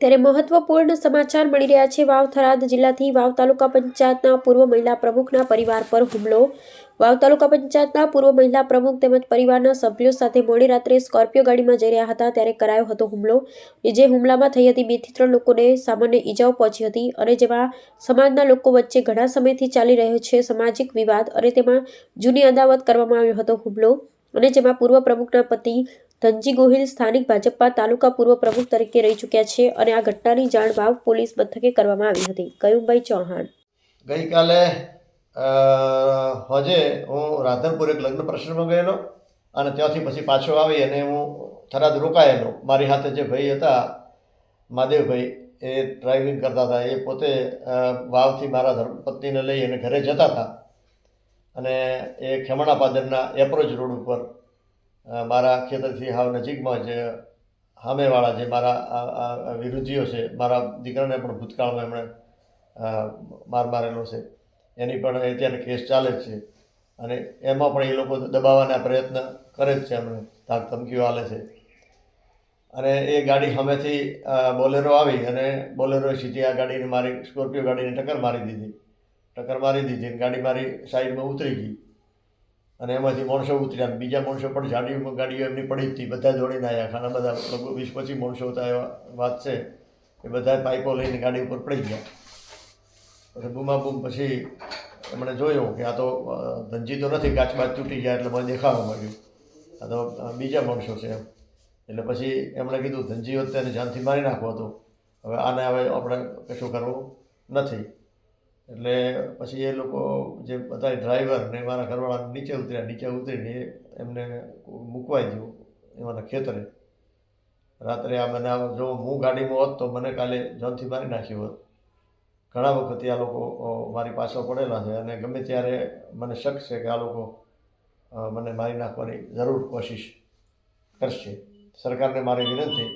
ત્યારે મહત્વપૂર્ણ સમાચાર મળી રહ્યા છે વાવ થરાદ જિલ્લાથી વાવ તાલુકા પંચાયતના પૂર્વ મહિલા પ્રમુખના પરિવાર પર હુમલો. વાવ તાલુકા પંચાયતના પૂર્વ મહિલા પ્રમુખ તેમજ પરિવારના સભ્યો સાથે મોડી રાત્રે સ્કોર્પિયો ગાડીમાં જઈ રહ્યા હતા ત્યારે કરાયો હતો હુમલો. જે હુમલામાં થઈ હતી બેથી ત્રણ લોકોને સામાન્ય ઈજાઓ પહોંચી હતી અને જેમાં સમાજના લોકો વચ્ચે ઘણા સમયથી ચાલી રહ્યો છે સામાજિક વિવાદ અને તેમાં જૂની અદાવત કરવામાં આવ્યો હતો હુમલો. અને જેમાં પૂર્વ પ્રમુખના પતિ ધનજી ગોહિલ સ્થાનિક ભાજપમાં તાલુકા પૂર્વ પ્રમુખ તરીકે રહી ચૂક્યા છે અને આ ઘટનાની જાણ વાવ પોલીસ મથકે કરવામાં આવી હતી. કયુમભાઈ ચૌહાણ. ગઈકાલે હોજે હું રાધનપુર એક લગ્ન પ્રસંગમાં ગયેલો અને ત્યાંથી પછી પાછો આવી અને હું થરાદ રોકાયેલો. મારી હાથે જે ભાઈ હતા, મહાદેવભાઈ, એ ડ્રાઇવિંગ કરતા હતા. એ પોતે વાવથી મારા ધર્મપત્નીને લઈ અને ઘરે જતા હતા. અને એ ખેમણા પાદરના એપ્રોચ રોડ ઉપર મારા ખેતરથી હાવ નજીકમાં જે સામેવાળા જે મારા વિરોધીઓ છે, મારા દીકરાને પણ ભૂતકાળમાં એમણે માર મારેલો છે. એની પણ અત્યારે કેસ ચાલે જ છે. અને એમાં પણ એ લોકો દબાવવાના પ્રયત્ન કરે જ છે એમને ધાક ધમકીઓ આલે છે. અને એ ગાડી સામેથી બોલેરો આવી અને બોલેરોએ સીધી આ ગાડીને મારી, સ્કોર્પિયો ગાડીને ટક્કર મારી દીધી. ટક્કર મારી દીધી અને ગાડી મારી સાઈડમાં ઉતરી ગઈ. અને એમાંથી માણસો ઉતર્યા બીજા માણસો પણ જાડીઓમાં ગાડીઓ એમની પડી હતી. બધા દોડીને આવ્યા ઘણા બધા લગભગ વીસ પચીસ માણસો હતા એવા વાત છે. એ બધા પાઇપો લઈને ગાડી ઉપર પડી ગયા. પછી બૂમાબૂમ પછી એમણે જોયું કે આ તો ધંજી તો નથી કાચબાચ તૂટી ગયા એટલે મને દેખાવા માંડ્યું. આ તો બીજા માણસો છે એમ. એટલે પછી એમણે કીધું હોત તેને જાનથી મારી નાખવો હતો હવે આને હવે આપણે કશું કરવું નથી. એટલે પછી એ લોકો જે બધા ડ્રાઈવર ને મારા ઘરવાળા નીચે ઉતર્યા, નીચે ઉતરીને એમને મૂકવાઈ ગયું એમાંના ખેતરે. રાત્રે આ બનાવ જો હું ગાડીમાં હોત તો મને કાલે જોનથી મારી નાખ્યો હોત. ઘણા વખત આ લોકો મારી પાછળ પડેલા છે અને ગમે ત્યારે મને શક છે કે આ લોકો મને મારી નાખવાની જરૂર કોશિશ કરશે. સરકારને મારી વિનંતી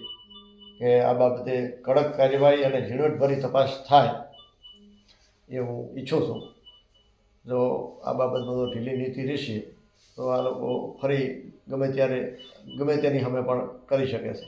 કે આ બાબતે કડક કાર્યવાહી અને ઝીણવટભરી તપાસ થાય. એ હું ઈચ્છું છું. જો આ બાબતમાં જો ઢીલી નીતિ રહેશે, તો આ લોકો ફરી ગમે ત્યારે, ગમે તેની સામે પણ કરી શકે છે.